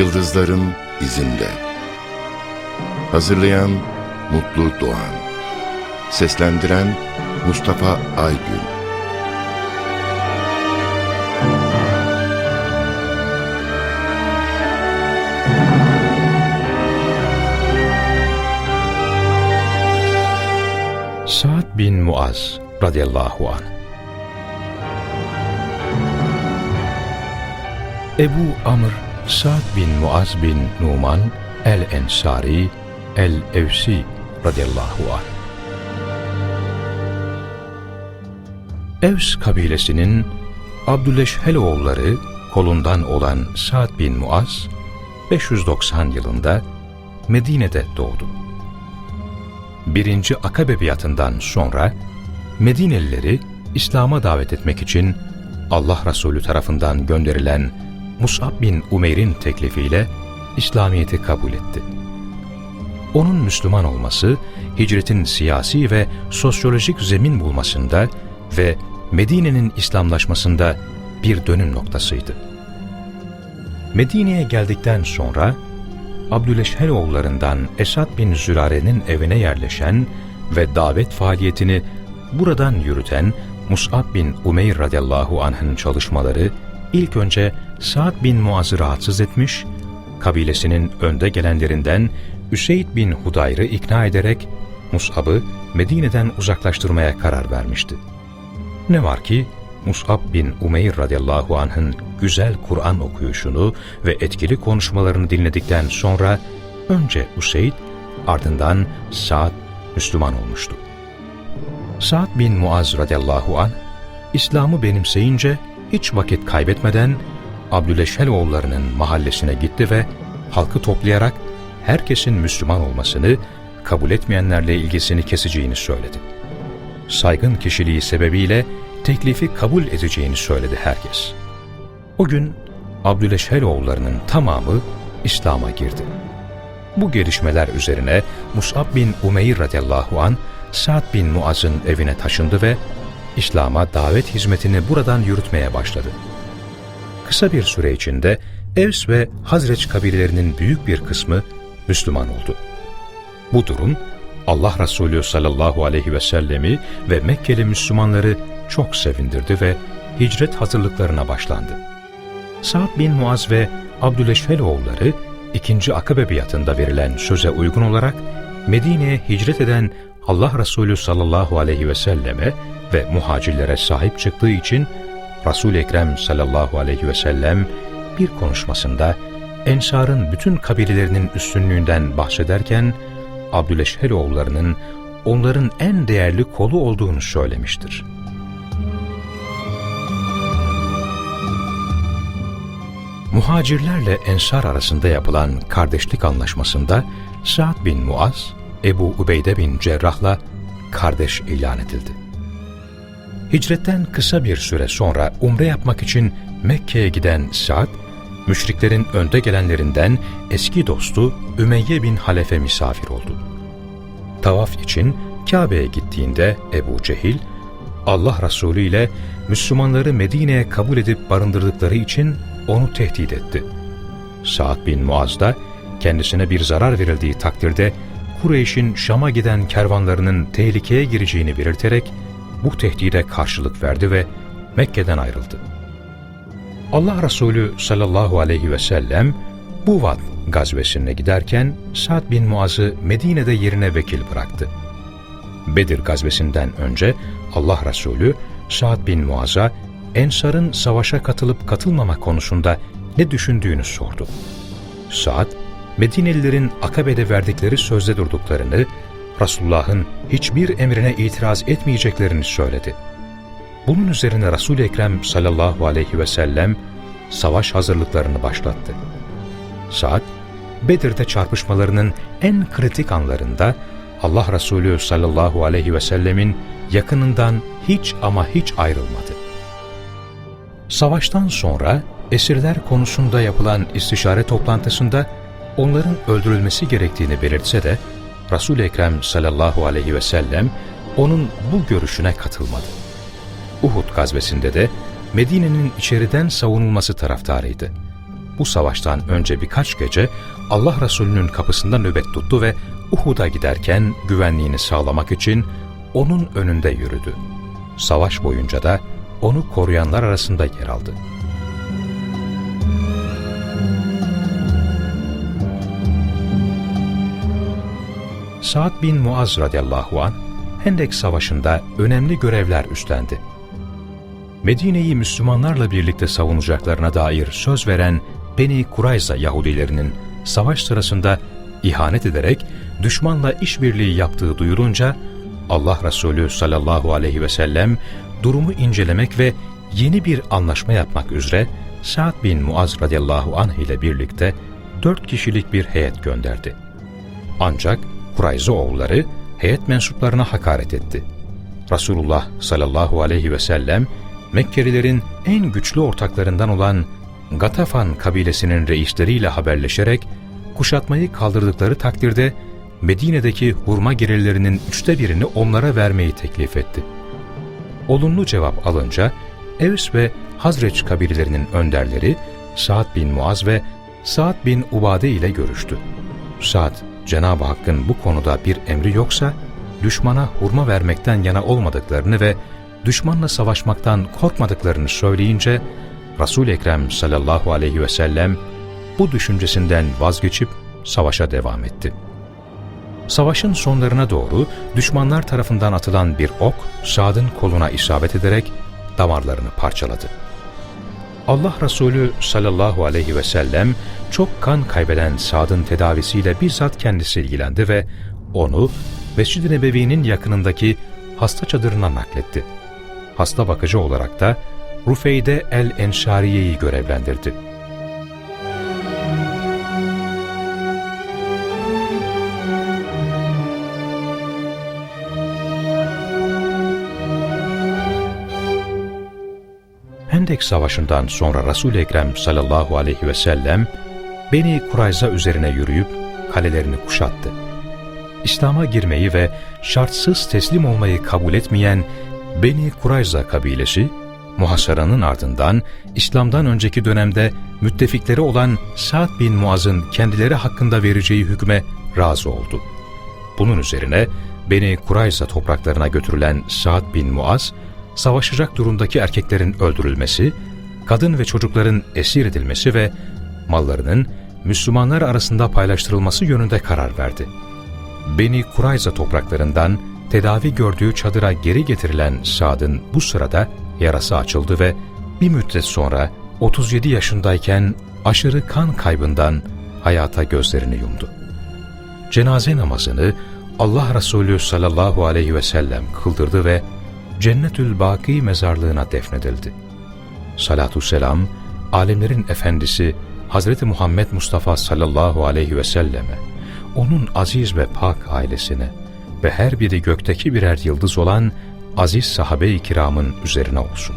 Yıldızların izinde. Hazırlayan Mutlu Doğan. Seslendiren Mustafa Aygün. Sa'd bin Muaz radıyallahu anh Ebu Amr Sa'd bin Muaz bin Numan el-Ensari el-Evsi radıyallahu anh Evs kabilesinin Abdüleşheloğulları kolundan olan Sa'd bin Muaz 590 yılında Medine'de doğdu. Birinci Akabe biatından sonra Medinelileri İslam'a davet etmek için Allah Resulü tarafından gönderilen Mus'ab bin Umeyr'in teklifiyle İslamiyet'i kabul etti. Onun Müslüman olması, hicretin siyasi ve sosyolojik zemin bulmasında ve Medine'nin İslamlaşmasında bir dönüm noktasıydı. Medine'ye geldikten sonra Abdüleşheloğullarından Esad bin Zürare'nin evine yerleşen ve davet faaliyetini buradan yürüten Mus'ab bin Umeyr radıyallahu anh'ın çalışmaları ilk önce Sa'd bin Muaz'ı rahatsız etmiş, kabilesinin önde gelenlerinden Üseyd bin Hudayr'ı ikna ederek Mus'ab'ı Medine'den uzaklaştırmaya karar vermişti. Ne var ki Mus'ab bin Umeyr radıyallahu anh'ın güzel Kur'an okuyuşunu ve etkili konuşmalarını dinledikten sonra önce Useyd ardından Sa'd Müslüman olmuştu. Sa'd bin Muaz radıyallahu anh İslam'ı benimseyince hiç vakit kaybetmeden Abdüleşheloğullarının mahallesine gitti ve halkı toplayarak herkesin Müslüman olmasını, kabul etmeyenlerle ilgisini keseceğini söyledi. Saygın kişiliği sebebiyle teklifi kabul edeceğini söyledi herkes. O gün Abdüleşheloğullarının tamamı İslam'a girdi. Bu gelişmeler üzerine Mus'ab bin Umeyr radıyallahu an Sa'd bin Muaz'ın evine taşındı ve İslam'a davet hizmetini buradan yürütmeye başladı. Kısa bir süre içinde Evs ve Hazreç kabilelerinin büyük bir kısmı Müslüman oldu. Bu durum Allah Resulü sallallahu aleyhi ve sellemi ve Mekkeli Müslümanları çok sevindirdi ve hicret hazırlıklarına başlandı. Sa'd bin Muaz ve Abdüleşheloğulları ikinci Akabe biatında verilen söze uygun olarak Medine'ye hicret eden Allah Resulü sallallahu aleyhi ve selleme ve muhacirlere sahip çıktığı için Resul-i Ekrem sallallahu aleyhi ve sellem bir konuşmasında Ensar'ın bütün kabilelerinin üstünlüğünden bahsederken Abdüleşheloğullarının onların en değerli kolu olduğunu söylemiştir. Muhacirlerle Ensar arasında yapılan kardeşlik anlaşmasında Sa'd bin Muaz, Ebu Ubeyde bin Cerrah'la kardeş ilan edildi. Hicretten kısa bir süre sonra umre yapmak için Mekke'ye giden Sa'd, müşriklerin önde gelenlerinden eski dostu Ümeyye bin Halefe misafir oldu. Tavaf için Kabe'ye gittiğinde Ebu Cehil, Allah Resulü ile Müslümanları Medine'ye kabul edip barındırdıkları için onu tehdit etti. Sa'd bin Muaz da kendisine bir zarar verildiği takdirde Kureyş'in Şam'a giden kervanlarının tehlikeye gireceğini belirterek bu tehdide karşılık verdi ve Mekke'den ayrıldı. Allah Resulü sallallahu aleyhi ve sellem Buvat gazvesine giderken Sa'd bin Muaz'ı Medine'de yerine vekil bıraktı. Bedir gazvesinden önce Allah Resulü Sa'd bin Muaz'a Ensar'ın savaşa katılıp katılmama konusunda ne düşündüğünü sordu. Sa'd, Medinelilerin Akabe'de verdikleri sözde durduklarını, Resulullah'ın hiçbir emrine itiraz etmeyeceklerini söyledi. Bunun üzerine Resul-i Ekrem sallallahu aleyhi ve sellem savaş hazırlıklarını başlattı. Sa'd, Bedir'de çarpışmalarının en kritik anlarında Allah Resulü sallallahu aleyhi ve sellemin yakınından hiç ama hiç ayrılmadı. Savaştan sonra esirler konusunda yapılan istişare toplantısında onların öldürülmesi gerektiğini belirtse de Resul-i Ekrem sallallahu aleyhi ve sellem onun bu görüşüne katılmadı. Uhud gazvesinde de Medine'nin içeriden savunulması taraftarıydı. bu savaştan önce birkaç gece Allah Resulü'nün kapısında nöbet tuttu ve Uhud'a giderken güvenliğini sağlamak için onun önünde yürüdü. Savaş boyunca da onu koruyanlar arasında yer aldı. Sa'd bin Muaz radıyallahu an Hendek Savaşı'nda önemli görevler üstlendi. Medine'yi Müslümanlarla birlikte savunacaklarına dair söz veren Beni Kurayza Yahudilerinin savaş sırasında ihanet ederek düşmanla işbirliği yaptığı duyurunca Allah Resulü sallallahu aleyhi ve sellem durumu incelemek ve yeni bir anlaşma yapmak üzere Sa'd bin Muaz radıyallahu anh ile birlikte dört kişilik bir heyet gönderdi. Ancak Kurayza oğulları heyet mensuplarına hakaret etti. Resulullah sallallahu aleyhi ve sellem Mekkelilerin en güçlü ortaklarından olan Gatafan kabilesinin reisleriyle haberleşerek kuşatmayı kaldırdıkları takdirde Medine'deki hurma gelirlerinin üçte birini onlara vermeyi teklif etti. Olumlu cevap alınca Evs ve Hazreç kabilelerinin önderleri Sa'd bin Muaz ve Sa'd bin Ubade ile görüştü. Sa'd, Cenab-ı Hakk'ın bu konuda bir emri yoksa, düşmana hurma vermekten yana olmadıklarını ve düşmanla savaşmaktan korkmadıklarını söyleyince, Resul-i Ekrem sallallahu aleyhi ve sellem bu düşüncesinden vazgeçip savaşa devam etti. Savaşın sonlarına doğru düşmanlar tarafından atılan bir ok Sa'd'ın koluna isabet ederek damarlarını parçaladı. Allah Resulü sallallahu aleyhi ve sellem çok kan kaybeden Sa'd'ın tedavisiyle bizzat kendisi ilgilendi ve onu Mescid-i Nebevi'nin yakınındaki hasta çadırına nakletti. Hasta bakıcı olarak da Rufeyde el-Enşariye'yi görevlendirdi. Hendek Savaşı'ndan sonra Resul-i Ekrem sallallahu aleyhi ve sellem Beni Kurayza üzerine yürüyüp kalelerini kuşattı. İslam'a girmeyi ve şartsız teslim olmayı kabul etmeyen Beni Kurayza kabilesi, muhasaranın ardından İslam'dan önceki dönemde müttefikleri olan Sa'd bin Muaz'ın kendileri hakkında vereceği hükme razı oldu. Bunun üzerine Beni Kurayza topraklarına götürülen Sa'd bin Muaz, savaşacak durumdaki erkeklerin öldürülmesi, kadın ve çocukların esir edilmesi ve mallarının Müslümanlar arasında paylaştırılması yönünde karar verdi. Beni Kurayza topraklarından tedavi gördüğü çadıra geri getirilen Sa'd'ın bu sırada yarası açıldı ve bir müddet sonra 37 yaşındayken aşırı kan kaybından hayata gözlerini yumdu. Cenaze namazını Allah Resulü sallallahu aleyhi ve sellem kıldırdı ve Cennetül Baki mezarlığına defnedildi. Salatü selam, alemlerin efendisi Hazreti Muhammed Mustafa sallallahu aleyhi ve selleme, onun aziz ve pak ailesine ve her biri gökteki birer yıldız olan aziz sahabe-i kiramın üzerine olsun.